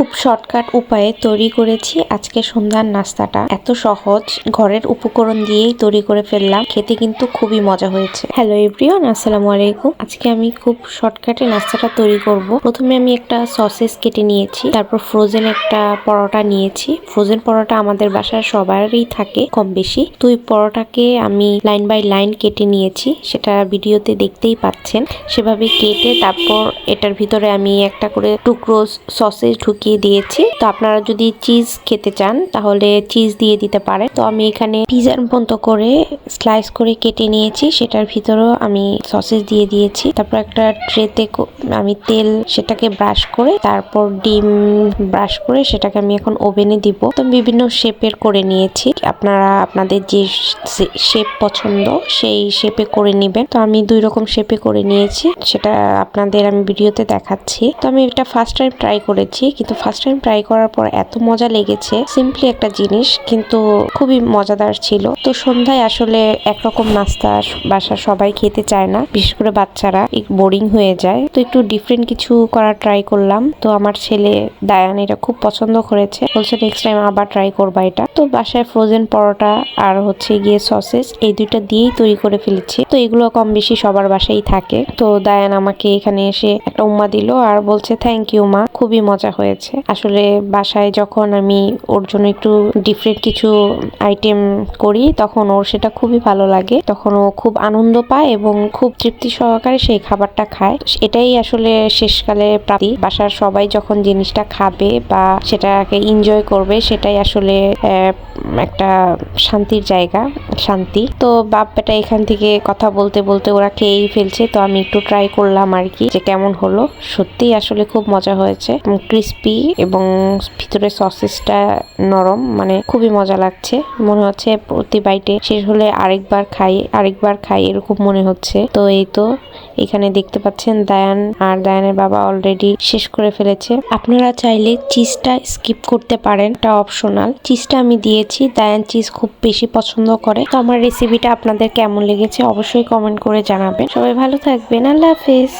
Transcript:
খুব শর্টকাট উপায়ে তৈরি করেছি আজকে সন্ধ্যার নাস্তাটা। এত সহজ, ঘরের উপকরণ দিয়েই তৈরি করে ফেললাম, খেতে কিন্তু খুবই মজা হয়েছে। হ্যালো এভরিওয়ান আসসালামু আলাইকুম। আজকে আমি খুব শর্টকাটে নাস্তাটা তৈরি করব। প্রথমে আমি একটা সসেস কেটে নিয়েছি, তারপর ফ্রোজেন একটা পরোটা নিয়েছি। ফ্রোজেন পরোটা আমাদের বাসায় সবারই থাকে কম বেশি তো ওই পরোটাকে আমি লাইন বাই লাইন কেটে নিয়েছি, সেটা ভিডিওতে দেখতেই পাচ্ছেন। সেভাবে কেটে তারপর এটার ভিতরে আমি একটা করে টুকরো সসেজ ঢুকিয়ে দিয়েছি। তো আপনারা যদি চিজ খেতে চান, তাহলে চিজ দিয়ে দিতে পারেন। তো আমি এখানে পিজার মতো করে স্লাইস করে কেটে নিয়েছি। সেটার ভিতরেও আমি সসেজ দিয়ে দিয়েছি। তারপর একটা ট্রেতে আমি তেল সেটাকে ব্রাশ করে, তারপর ডিম ব্রাশ করে সেটাকে আমি এখন ওভেনে দিব। তো বিভিন্ন শেপের করে নিয়েছি। আপনারা, আপনাদের যে শেপ পছন্দ, সেই শেপে করে নেবেন। তো আমি দুই রকম শেপে করে নিয়েছি। সেটা আপনাদের আমি ভিডিওতে দেখাচ্ছি। তো আমি এটা ফার্স্ট টাইম ট্রাই করেছি, কিন্তু ফার্স্ট টাইম ট্রাই করার পর এত মজা লেগেছে। সিম্পলি একটা জিনিস, কিন্তু খুবই মজাদার ছিল। তো সন্ধ্যায় আসলে একরকম নাস্তা বাসা সবাই খেতে চায় না, বিশেষ করে বাচ্চারা বোরিং হয়ে যায়। তো একটু ডিফারেন্ট কিছু করার ট্রাই করলাম। তো আমার ছেলে দায়ান এটা খুব পছন্দ করেছে। বলছে নেক্সট টাইম আবার ট্রাই করবা এটা। তো বাসায় ফ্রোজেন পরোটা আর হচ্ছে গিয়ে সসেস এই দুইটা দিয়েই তৈরি করে ফেলেছি। তো এগুলো কম বেশি সবার বাসায় থাকে। তো দায়ান আমাকে এখানে এসে একটা উম্মা দিল আর বলছে থ্যাংক ইউ মা। খুবই মজা হয়েছে। আসলে বাসায় যখন আমি ওর জন্য একটু ডিফারেন্ট কিছু আইটেম করি, তখন ওর সেটা খুবই ভালো লাগে। তখন ও খুব আনন্দ পায় এবং খুব তৃপ্তি সহকারে সেই খাবারটা খায়। এটাই আসলে শেষকালে প্রাপ্তি। বাসার সবাই যখন জিনিসটা খাবে বা সেটাকে এনজয় করবে, সেটাই আসলে একটা শান্তির জায়গা, শান্তি। তো বাপ বেটা এখান থেকে কথা বলতে বলতে ওরা খেয়েই ফেলছে, তো আমি একটু ট্রাই করলাম আর কি যে কেমন হলো। সত্যিই আসলে খুব মজা হয়েছে। ক্রিস্পি এবং ভিতরে সসেসটা নরম মানে খুবই মজা লাগছে। মনে হচ্ছে প্রতি বাইটে শেষ হলে আরেকবার খাই আরেকবার খাই, এরকম মনে হচ্ছে। তো এই তো এখানে দেখতে পাচ্ছেন দায়ান আর দায়ানের বাবা অলরেডি শেষ করে ফেলেছে। আপনারা চাইলে চিজটা স্কিপ করতে পারেন, এটা অপশনাল চিজটা আমি দিয়েছি দায়ান চিজ খুব বেশি পছন্দ করে। তো আমার রেসিপিটা আপনাদের কেমন লেগেছে অবশ্যই কমেন্ট করে জানাবেন। সবাই ভালো থাকবেন, আল্লাহ হাফেজ।